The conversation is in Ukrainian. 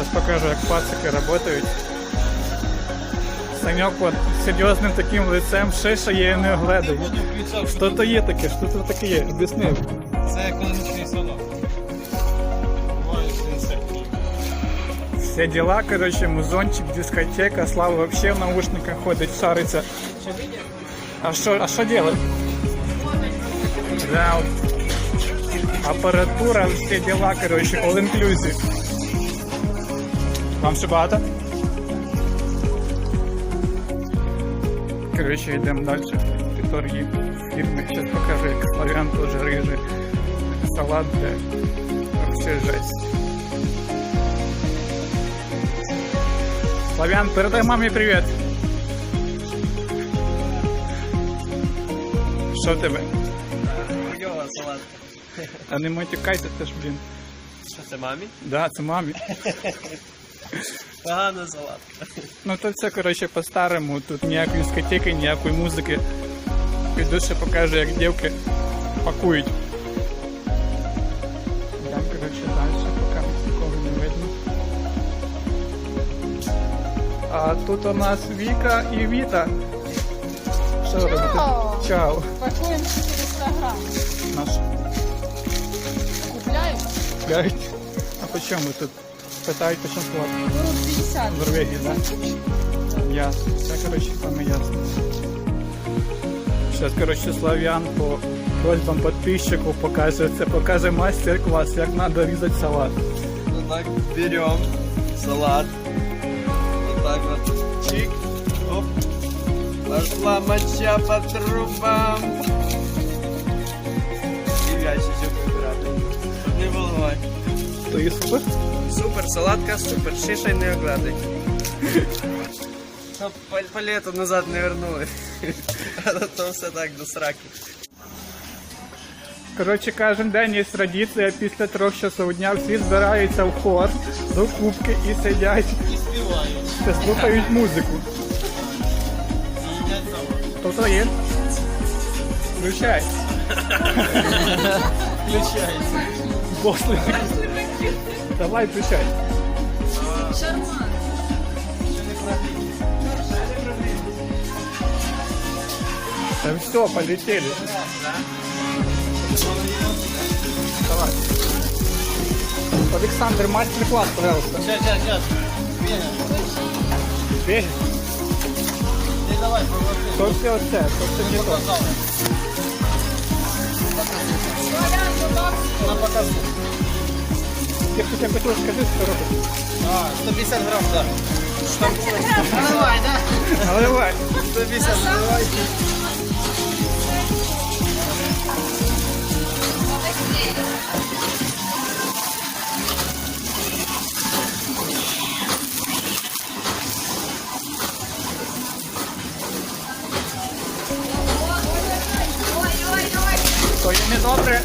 Сейчас покажу, як пацики працюють. Саньок от серйозним таким лицем шишає і не оглядає. Що то є таке, що то таке є? Об'ясни. Це економічний салон. Все дела, короче, музончик, дискотека, Слава вообще в наушниках ходить, шариться. А что, а что делать? Да, вот. аппаратура, все дела, короче, all inclusive. Вам ще багато? Короче, йдемо далі. Території фірми. Сейчас покажу, як славян теж рижий. Салат, блядь. Вообще жесть. Славян, передай мамі привіт. Що тебе? Йога, салат. А не матюкайте теж, блін. Що це мамі? Да, це мамі. Погано салат. Ну то все, коротше, по-старому. Тут ніякої дискотеки, ніякої музики. Піду ще покажу, як дівки пакують. Йдемо, коротше, далі, поки нікого не видно. А тут у нас Віка і Віта. Що ви робите? Чао. Пакуємо 400 грам. Наш Купляємо. п'ять. А по чому тут? Питають, по чому 50. Норвегії, так? Да? Ясно. Все, коротше, саме ясно. Сейчас, короче, Славян по просьбам подписчиков покажет, покажет мастер-класс, как надо резать салат. Вот так берем салат. Вот так вот. Чик. Оп. Пошла моча по трубам. И ящичок выбирать. То є супер? Супер, салатка супер, шишей не огладить. Палету назад не вернули. А то все так до сраки. Коротше, кожен день є традиція, після трьох часов дня всі збираються в хор до кубки і сидять І співають. та слухають музику. То то є? Включай. Включається. После. Давай, включай. Шарман. Да все, полетели. Давай. Александр, мастер-класс, пожалуйста. Сейчас, сейчас, сейчас. Бей. Ти давай, поможи. То все це, то все не то. Славян, будь ласка. На показу. Я хотя бы хотел скажи, что робить. А, 150 грамм, да. Давай, да. Наливай. 150, давай. Ой, ой, ой. То є недобре.